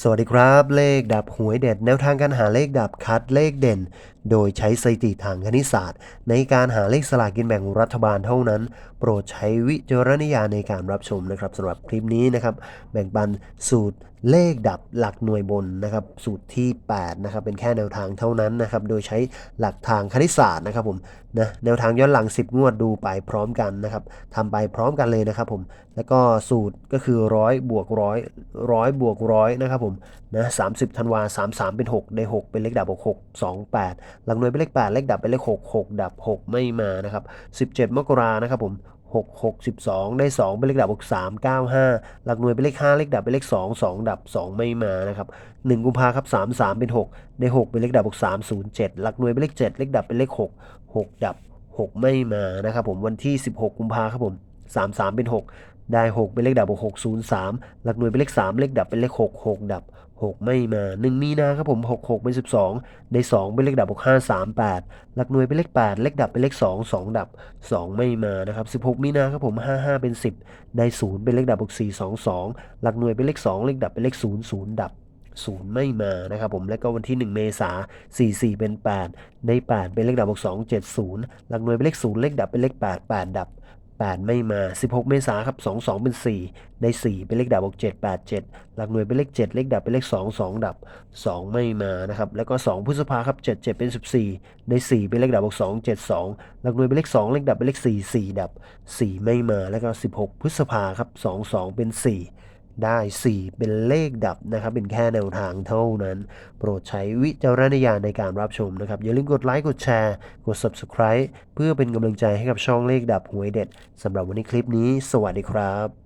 สวัสดีครับ เลขดับหวยเด็ด แนวทางการหาเลขดับคัดเลขเด่น โดยใช้สถิติทางคณิตศาสตร์ ในการหาเลขสลากกินแบ่งรัฐบาลเท่านั้น โปรดใช้วิจารณญาณในการรับชมนะครับสำหรับคลิปนี้นะครับ แบ่งปันสูตร เลขดับหลักหน่วยบนนะครับสูตรที่ 8 นะครับ เป็นแค่แนวทางเท่านั้นนะครับ โดยใช้หลักทางคณิตศาสตร์นะครับผมนะแนวทางย้อนหลัง 10 งวดดูไปพร้อมกันนะครับทำไปพร้อมกันเลยนะครับผมแล้วก็สูตรก็คือร้อยบวกร้อยร้อยบวกร้อยนะครับผมนะสามสิบธันวาสามสามเป็นหกได้หกเป็นเลขดับบวกหกสองแปดหลักหน่วยเป็นเลขแปดเลขดับเป็นเลขหกหกดับหกไม่มานะครับสิบเจ็ดมกรานะครับผม หกหกสิบสองได้สองเป็นเลขดับบวกสามเก้าห้าหลักหน่วยเป็นเลขห้าเลขดับเป็นเลขสองสองดับสองไม่มานะครับหนึ่งกุมภาครับสามสามเป็นหกได้หกเป็นเลขดับบวกสามศูนย์เจ็ดหลักหน่วยเป็นเลขเจ็ดเลขดับเป็นเลขหกหกดับหกไม่มานะครับผมวันที่สิบหกกุมภาครับผมสามสามเป็นหกได้หกเป็นเลขดับบวกหกศูนย์สามหลักหน่วยเป็นเลขสามเลขดับเป็นเลขหกหกดับ หกไม่มาหนึ่งมีนาครับผมหกหกเป็นสิบสองได้สองเป็นเลขดับบวกห้าสามแปดหลักหน่วยเป็นเลขแปดเลขดับเป็นเลขสองสองดับ 2 ไม่มานะครับ 16 มีนาครับผม 55 เป็น 10 ได้ 0 เป็นเลขดับบวก4 2 2 หลักหน่วยเป็นเลข 2 เลขดับเป็นเลข 0 0 ดับ0ไม่มานะครับผมแล้วก็วันที่ 1 เมษา44 เป็น 8 ได้ 8 เป็นเลขดับบวก2 7 0 หลักหน่วยเป็นเลข0เลขดับเป็นเลข 8 8 ดับ 8 ไม่มา 16 เมษาครับ 2 2 เป็น 4 ได้ 4 เป็นเลขดับบวก7 8 7 หลักหน่วยเป็นเลข 7 เลขดับเป็นเลข 2 2 ดับ 2 ไม่มานะครับ แล้วก็ 2 พฤษภาครับ 7 7 เป็น 14 ได้ 4 เป็นเลขดับบวก2 7 2 หลักหน่วยเป็นเลข 2 เลขดับเป็นเลข 4 4 ดับ 4 ไม่มา แล้วก็ 16 พฤษภาครับ 2 2 เป็น 4 ได้ 4 เป็นเลขดับนะครับ เป็นแค่แนวทางเท่านั้น โปรดใช้วิจารณญาณในการรับชมนะครับ อย่าลืมกดไลค์กดแชร์ กด Subscribe เพื่อเป็นกำลังใจให้กับช่องเลขดับหวยเด็ดสำหรับวันนี้คลิปนี้ สวัสดีครับ